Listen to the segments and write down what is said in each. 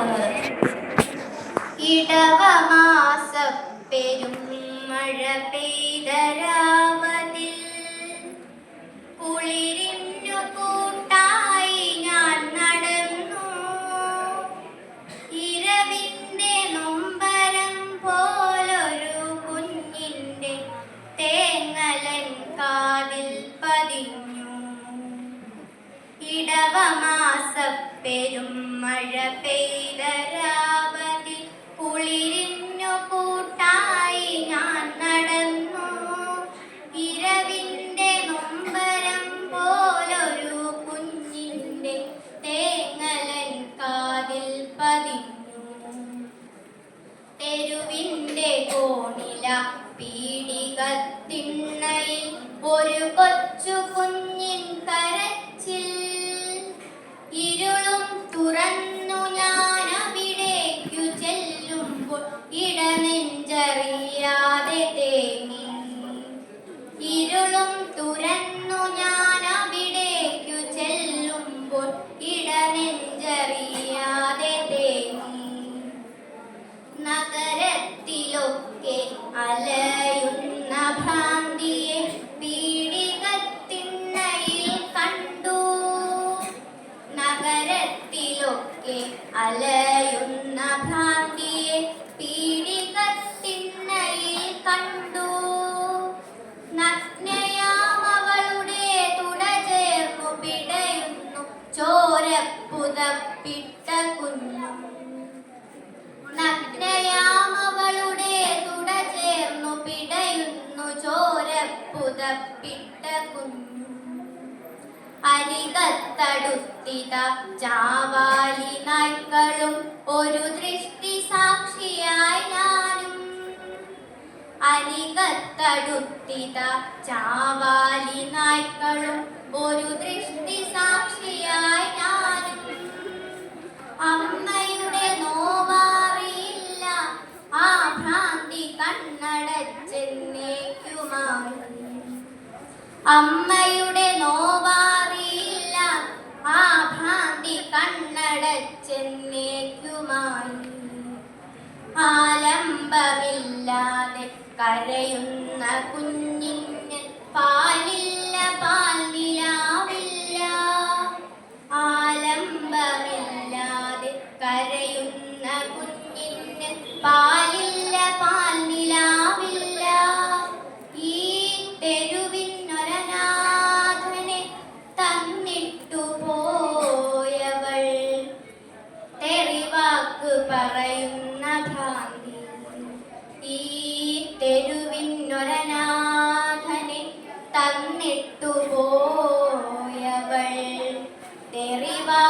പോകുന്നത് ഇടവമാസപ്പെരും മഴ പെയ്തരാവതിൽ കുളിരിന്നു കൂട്ടായി ഞാൻ നടന്നു. ഇരവിന്റെ നൊമ്പരം പോലൊരു കുഞ്ഞിന്റെ തേങ്ങലൻ കാതിൽ പതിഞ്ഞു. ഇടവമാസപ്പെരും മഴ പെയ്തരാവതി പീടികത്തിണ്ണയിൽ ഒരു കൊച്ചു കുഞ്ഞിൻ അലയുന്ന ഭ്രാന്തിയെ പീഡികത്തിണ്ണയിൽ കണ്ടു. നഗ്നയാമവളുടെ തുട ചേർന്നു പിടയുന്നു. ചോരപ്പുതപ്പിട്ട കുഞ്ഞു നഗ്നയാമവളുടെ തുട ചേർന്നു പിടയുന്നു. ചോരപ്പുതപ്പിട്ട കുഞ്ഞു അരികത്തടുത്തിത ചാവാലി നായ്ക്കളും ഒരു ദൃഷ്ടി സാക്ഷിയായി ഞാനും. അരികത്തടുത്തിത ചാവാലി നായ്ക്കളും ഒരു ദൃഷ്ടി സാക്ഷിയായി ഞാനും. അമ്മയുടെ നോവാറിയില്ല ആ ഭ്രാന്തി കണ്ണടച്ചെന്നേക്കുമായി അമ്മയുടെ നോവാറിയില്ല കണ്ണടച്ചെന്നേക്കുമായി ആലംബമില്ലാതെ കരയുന്ന കുഞ്ഞിന് പറയുന്ന ഭ്രാന്തി ഈ തെരുവിനൊരനാഥനെ തന്നിട്ടു പോയവൾ തെറിവാക്ക്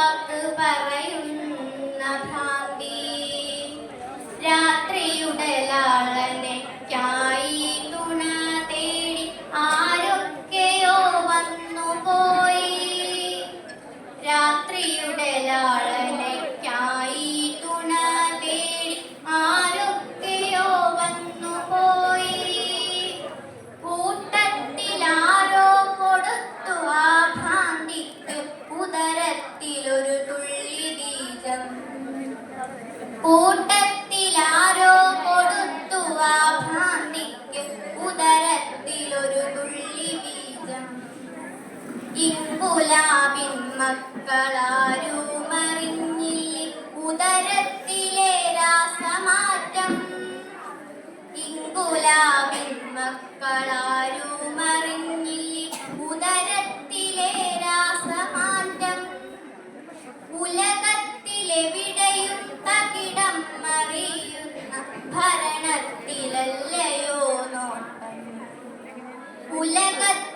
മക്കളാരുമറിഞ്ഞില്ലേ ഉദരത്തിലെ രാസമാറ്റം. മക്കളാരുമറിഞ്ഞില്ലേ ഉദരത്തിലെ രാസമാറ്റം. ഉലകത്തിലെവിടെയും തകിടം മറിയുന്ന ഭരണത്തിലല്ലയോ നോട്ടം. ഉലകത്തിലെവിടെയും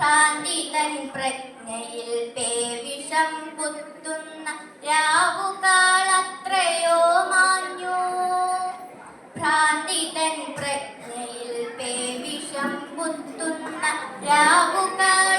ഭ്രാന്തി തൻ പ്രജ്ഞയിൽ പേവിഷം കുത്തുന്ന രാവുകാളത്രയോ മാഞ്ഞു. ഭ്രാന്തി തൻ പ്രജ്ഞയിൽ പേവിഷം കുത്തുന്ന രാവുകാളത്രയോ